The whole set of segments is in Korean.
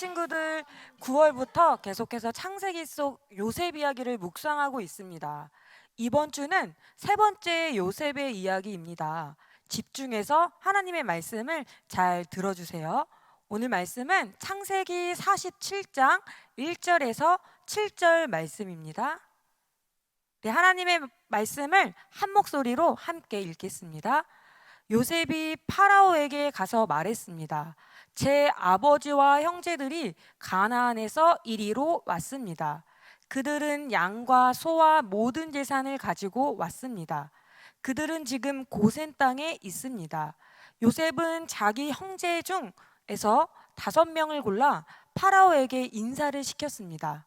친구들 9월부터 계속해서 창세기 속 요셉 이야기를 묵상하고 있습니다. 이번 주는 세 번째 요셉의 이야기입니다. 집중해서 하나님의 말씀을 잘 들어주세요. 오늘 말씀은 창세기 47장 1절에서 7절 말씀입니다. 네, 하나님의 말씀을 한 목소리로 함께 읽겠습니다. 요셉이 파라오에게 가서 말했습니다. 제 아버지와 형제들이 가나안에서 이리로 왔습니다. 그들은 양과 소와 모든 재산을 가지고 왔습니다. 그들은 지금 고센 땅에 있습니다. 요셉은 자기 형제 중에서 다섯 명을 골라 파라오에게 인사를 시켰습니다.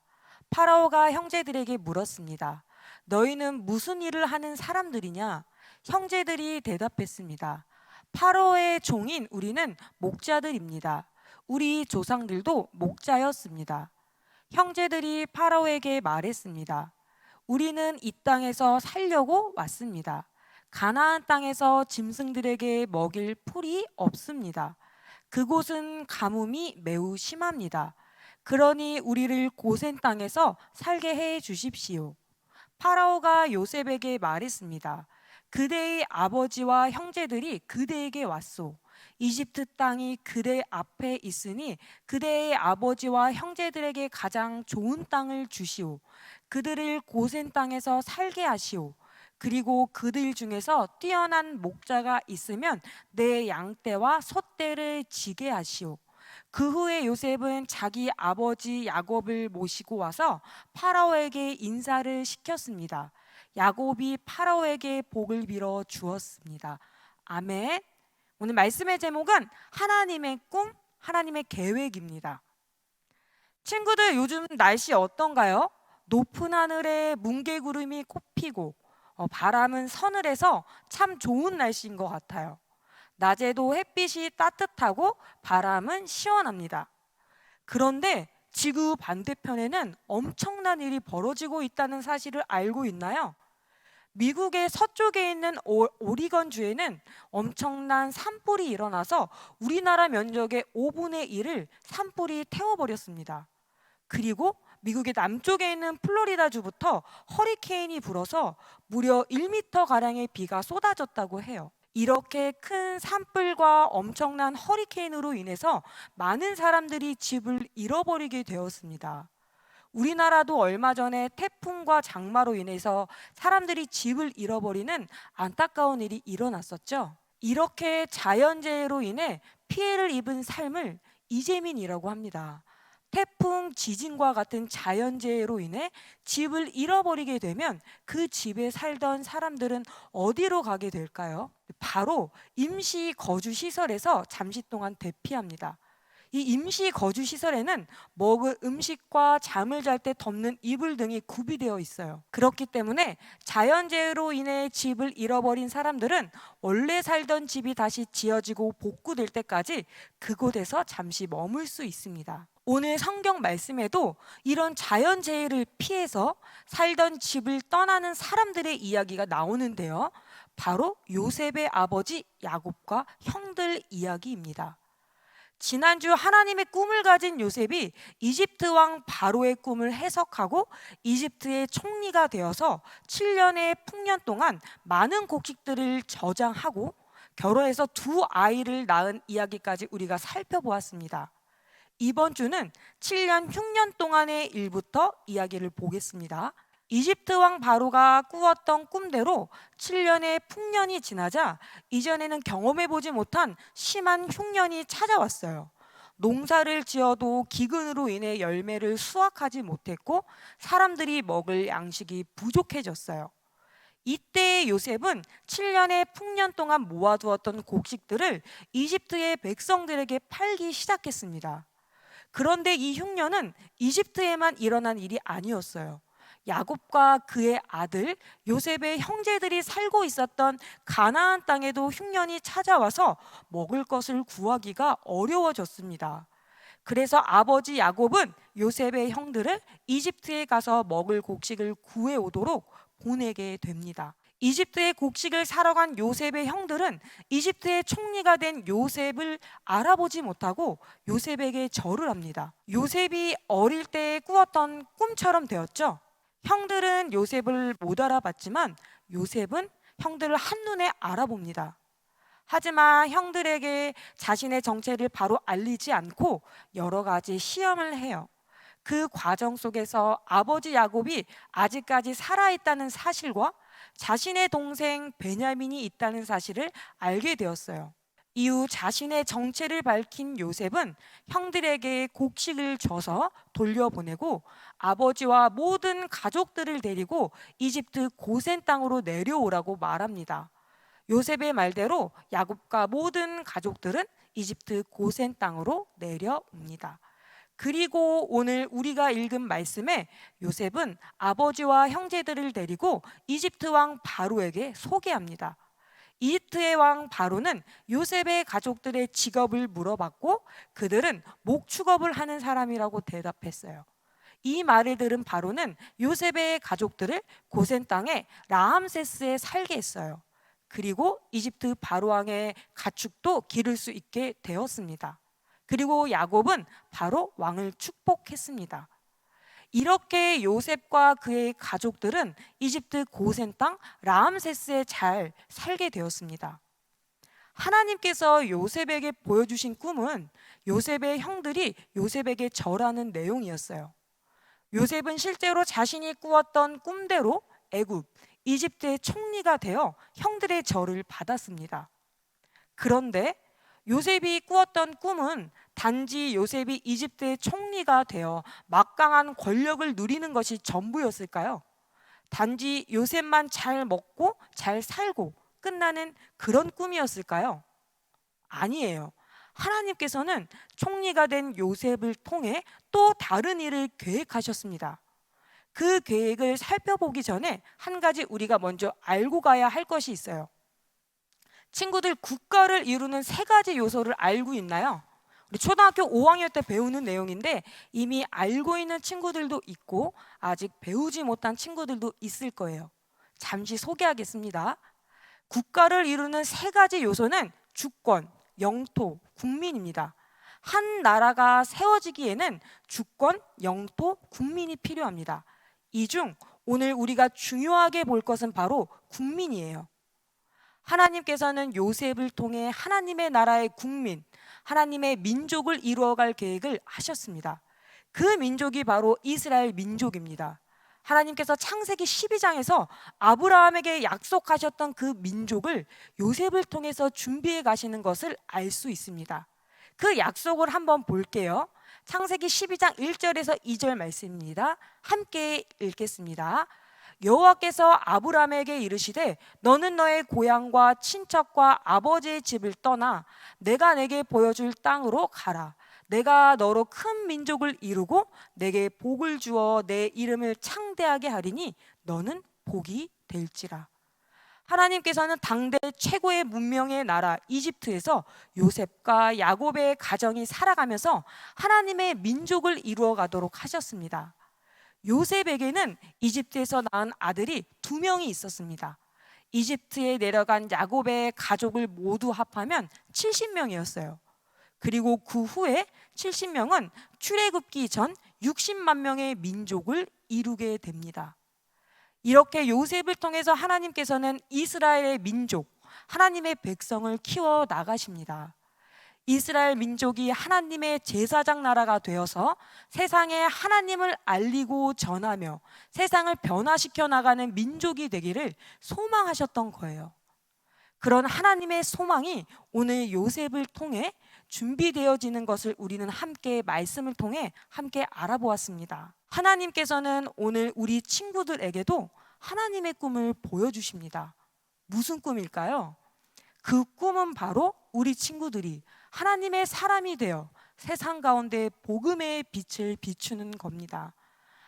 파라오가 형제들에게 물었습니다. 너희는 무슨 일을 하는 사람들이냐? 형제들이 대답했습니다. 파로의 종인 우리는 목자들입니다. 우리 조상들도 목자였습니다. 형제들이 파라오에게 말했습니다. 우리는 이 땅에서 살려고 왔습니다. 가나안 땅에서 짐승들에게 먹일 풀이 없습니다. 그곳은 가뭄이 매우 심합니다. 그러니 우리를 고센 땅에서 살게 해 주십시오. 파라오가 요셉에게 말했습니다. 그대의 아버지와 형제들이 그대에게 왔소. 이집트 땅이 그대 앞에 있으니 그대의 아버지와 형제들에게 가장 좋은 땅을 주시오. 그들을 고센 땅에서 살게 하시오. 그리고 그들 중에서 뛰어난 목자가 있으면 내 양떼와 소떼를 지게 하시오. 그 후에 요셉은 자기 아버지 야곱을 모시고 와서 파라오에게 인사를 시켰습니다. 야곱이 파라오에게 복을 빌어 주었습니다. 아멘. 오늘 말씀의 제목은 하나님의 꿈, 하나님의 계획입니다. 친구들 요즘 날씨 어떤가요? 높은 하늘에 뭉게구름이 꽃피고 어, 바람은 서늘해서 참 좋은 날씨인 것 같아요. 낮에도 햇빛이 따뜻하고 바람은 시원합니다. 그런데 지구 반대편에는 엄청난 일이 벌어지고 있다는 사실을 알고 있나요? 미국의 서쪽에 있는 오, 오리건 주에는 엄청난 산불이 일어나서 우리나라 면적의 5분의 1을 산불이 태워버렸습니다. 그리고 미국의 남쪽에 있는 플로리다 주부터 허리케인이 불어서 무려 1m 가량의 비가 쏟아졌다고 해요. 이렇게 큰 산불과 엄청난 허리케인으로 인해서 많은 사람들이 집을 잃어버리게 되었습니다. 우리나라도 얼마 전에 태풍과 장마로 인해서 사람들이 집을 잃어버리는 안타까운 일이 일어났었죠. 이렇게 자연재해로 인해 피해를 입은 삶을 이재민이라고 합니다. 태풍, 지진과 같은 자연재해로 인해 집을 잃어버리게 되면 그 집에 살던 사람들은 어디로 가게 될까요? 바로 임시 거주 시설에서 잠시 동안 대피합니다. 이 임시 거주 시설에는 먹을 음식과 잠을 잘 때 덮는 이불 등이 구비되어 있어요. 그렇기 때문에 자연재해로 인해 집을 잃어버린 사람들은 원래 살던 집이 다시 지어지고 복구될 때까지 그곳에서 잠시 머물 수 있습니다. 오늘 성경 말씀에도 이런 자연재해를 피해서 살던 집을 떠나는 사람들의 이야기가 나오는데요. 바로 요셉의 아버지 야곱과 형들 이야기입니다. 지난주 하나님의 꿈을 가진 요셉이 이집트 왕 바로의 꿈을 해석하고 이집트의 총리가 되어서 7년의 풍년 동안 많은 곡식들을 저장하고 결혼해서 두 아이를 낳은 이야기까지 우리가 살펴보았습니다. 이번 주는 7년 흉년 동안의 일부터 이야기를 보겠습니다. 이집트 왕 바로가 꾸었던 꿈대로 7년의 풍년이 지나자 이전에는 경험해 보지 못한 심한 흉년이 찾아왔어요. 농사를 지어도 기근으로 인해 열매를 수확하지 못했고 사람들이 먹을 양식이 부족해졌어요. 이때 요셉은 7년의 풍년 동안 모아두었던 곡식들을 이집트의 백성들에게 팔기 시작했습니다. 그런데 이 흉년은 이집트에만 일어난 일이 아니었어요. 야곱과 그의 아들 요셉의 형제들이 살고 있었던 가나안 땅에도 흉년이 찾아와서 먹을 것을 구하기가 어려워졌습니다. 그래서 아버지 야곱은 요셉의 형들을 이집트에 가서 먹을 곡식을 구해 오도록 보내게 됩니다. 이집트의 곡식을 사러 간 요셉의 형들은 이집트의 총리가 된 요셉을 알아보지 못하고 요셉에게 절을 합니다. 요셉이 어릴 때 꾸었던 꿈처럼 되었죠. 형들은 요셉을 못 알아봤지만 요셉은 형들을 한눈에 알아봅니다. 하지만 형들에게 자신의 정체를 바로 알리지 않고 여러 가지 시험을 해요. 그 과정 속에서 아버지 야곱이 아직까지 살아있다는 사실과 자신의 동생 베냐민이 있다는 사실을 알게 되었어요. 이후 자신의 정체를 밝힌 요셉은 형들에게 곡식을 줘서 돌려보내고 아버지와 모든 가족들을 데리고 이집트 고센 땅으로 내려오라고 말합니다. 요셉의 말대로 야곱과 모든 가족들은 이집트 고센 땅으로 내려옵니다. 그리고 오늘 우리가 읽은 말씀에 요셉은 아버지와 형제들을 데리고 이집트 왕 바로에게 소개합니다. 이집트의 왕 바로는 요셉의 가족들의 직업을 물어봤고 그들은 목축업을 하는 사람이라고 대답했어요. 이 말을 들은 바로는 요셉의 가족들을 고센 땅에 라암세스에 살게 했어요. 그리고 이집트 바로 왕의 가축도 기를 수 있게 되었습니다. 그리고 야곱은 바로 왕을 축복했습니다. 이렇게 요셉과 그의 가족들은 이집트 고센 땅 라암세스에 잘 살게 되었습니다. 하나님께서 요셉에게 보여주신 꿈은 요셉의 형들이 요셉에게 절하는 내용이었어요. 요셉은 실제로 자신이 꾸었던 꿈대로 애굽, 이집트의 총리가 되어 형들의 절을 받았습니다. 그런데 요셉이 꾸었던 꿈은 단지 요셉이 이집트의 총리가 되어 막강한 권력을 누리는 것이 전부였을까요? 단지 요셉만 잘 먹고 잘 살고 끝나는 그런 꿈이었을까요? 아니에요. 하나님께서는 총리가 된 요셉을 통해 또 다른 일을 계획하셨습니다. 그 계획을 살펴보기 전에 한 가지 우리가 먼저 알고 가야 할 것이 있어요. 친구들 국가를 이루는 세 가지 요소를 알고 있나요? 우리 초등학교 5학년 때 배우는 내용인데 이미 알고 있는 친구들도 있고 아직 배우지 못한 친구들도 있을 거예요. 잠시 소개하겠습니다. 국가를 이루는 세 가지 요소는 주권, 영토, 국민입니다. 한 나라가 세워지기에는 주권, 영토, 국민이 필요합니다. 이 중 오늘 우리가 중요하게 볼 것은 바로 국민이에요. 하나님께서는 요셉을 통해 하나님의 나라의 국민, 하나님의 민족을 이루어갈 계획을 하셨습니다. 그 민족이 바로 이스라엘 민족입니다. 하나님께서 창세기 12장에서 아브라함에게 약속하셨던 그 민족을 요셉을 통해서 준비해 가시는 것을 알 수 있습니다. 그 약속을 한번 볼게요. 창세기 12장 1절에서 2절 말씀입니다. 함께 읽겠습니다. 여호와께서 아브라함에게 이르시되 너는 너의 고향과 친척과 아버지의 집을 떠나 내가 내게 보여줄 땅으로 가라. 내가 너로 큰 민족을 이루고 내게 복을 주어 내 이름을 창대하게 하리니 너는 복이 될지라. 하나님께서는 당대 최고의 문명의 나라 이집트에서 요셉과 야곱의 가정이 살아가면서 하나님의 민족을 이루어 가도록 하셨습니다. 요셉에게는 이집트에서 낳은 아들이 두 명이 있었습니다. 이집트에 내려간 야곱의 가족을 모두 합하면 70명이었어요. 그리고 그 후에 70명은 출애굽기 전 60만 명의 민족을 이루게 됩니다. 이렇게 요셉을 통해서 하나님께서는 이스라엘의 민족, 하나님의 백성을 키워 나가십니다. 이스라엘 민족이 하나님의 제사장 나라가 되어서 세상에 하나님을 알리고 전하며 세상을 변화시켜 나가는 민족이 되기를 소망하셨던 거예요. 그런 하나님의 소망이 오늘 요셉을 통해 준비되어지는 것을 우리는 함께 말씀을 통해 함께 알아보았습니다. 하나님께서는 오늘 우리 친구들에게도 하나님의 꿈을 보여주십니다. 무슨 꿈일까요? 그 꿈은 바로 우리 친구들이 하나님의 사람이 되어 세상 가운데 복음의 빛을 비추는 겁니다.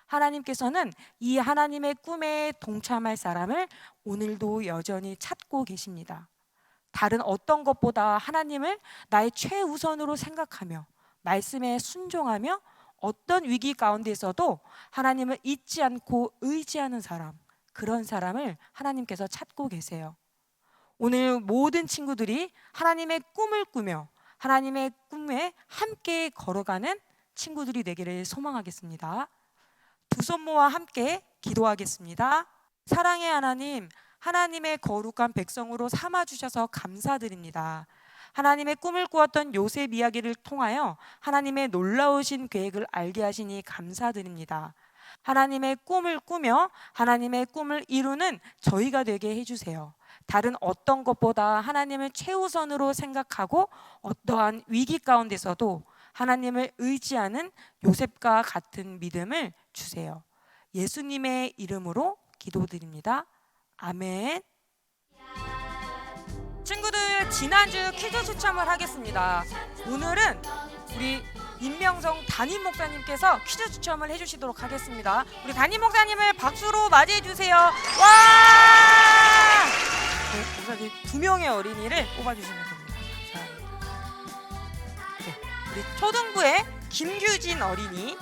하나님께서는 이 하나님의 꿈에 동참할 사람을 오늘도 여전히 찾고 계십니다. 다른 어떤 것보다 하나님을 나의 최우선으로 생각하며 말씀에 순종하며 어떤 위기 가운데서도 하나님을 잊지 않고 의지하는 사람, 그런 사람을 하나님께서 찾고 계세요. 오늘 모든 친구들이 하나님의 꿈을 꾸며 하나님의 꿈에 함께 걸어가는 친구들이 되기를 소망하겠습니다. 두 손 모아 함께 기도하겠습니다. 사랑의 하나님, 하나님의 거룩한 백성으로 삼아 주셔서 감사드립니다. 하나님의 꿈을 꾸었던 요셉 이야기를 통하여 하나님의 놀라우신 계획을 알게 하시니 감사드립니다. 하나님의 꿈을 꾸며 하나님의 꿈을 이루는 저희가 되게 해주세요. 다른 어떤 것보다 하나님을 최우선으로 생각하고 어떠한 위기 가운데서도 하나님을 의지하는 요셉과 같은 믿음을 주세요. 예수님의 이름으로 기도드립니다. 아멘. 친구들 지난주 퀴즈 추첨을 하겠습니다. 오늘은 우리 임명성 담임 목사님께서 퀴즈 추첨을 해주시도록 하겠습니다. 우리 담임 목사님을 박수로 맞이해 주세요. 와! 네, 목사님 두 명의 어린이를 뽑아주시면 됩니다. 감사합니다. 네, 우리 초등부의 김규진 어린이,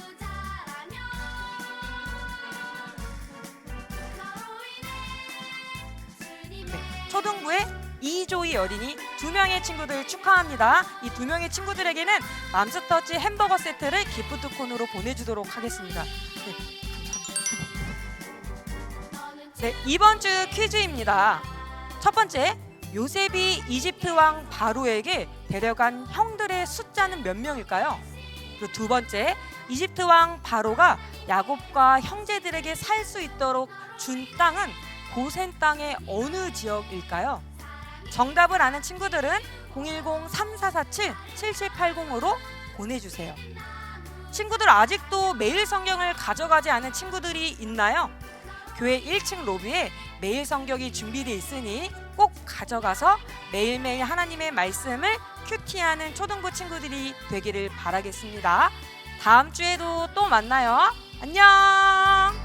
이조이 어린이 두 명의 친구들 축하합니다. 이 두 명의 친구들에게는 맘스터치 햄버거 세트를 기프트콘으로 보내주도록 하겠습니다. 네. 네, 이번 주 퀴즈입니다. 첫 번째, 요셉이 이집트 왕 바로에게 데려간 형들의 숫자는 몇 명일까요? 그리고 두 번째, 이집트 왕 바로가 야곱과 형제들에게 살 수 있도록 준 땅은 고센 땅의 어느 지역일까요? 정답을 아는 친구들은 010-3447-7780으로 보내주세요. 친구들 아직도 매일 성경을 가져가지 않은 친구들이 있나요? 교회 1층 로비에 매일 성경이 준비되어 있으니 꼭 가져가서 매일매일 하나님의 말씀을 큐티하는 초등부 친구들이 되기를 바라겠습니다. 다음 주에도 또 만나요. 안녕!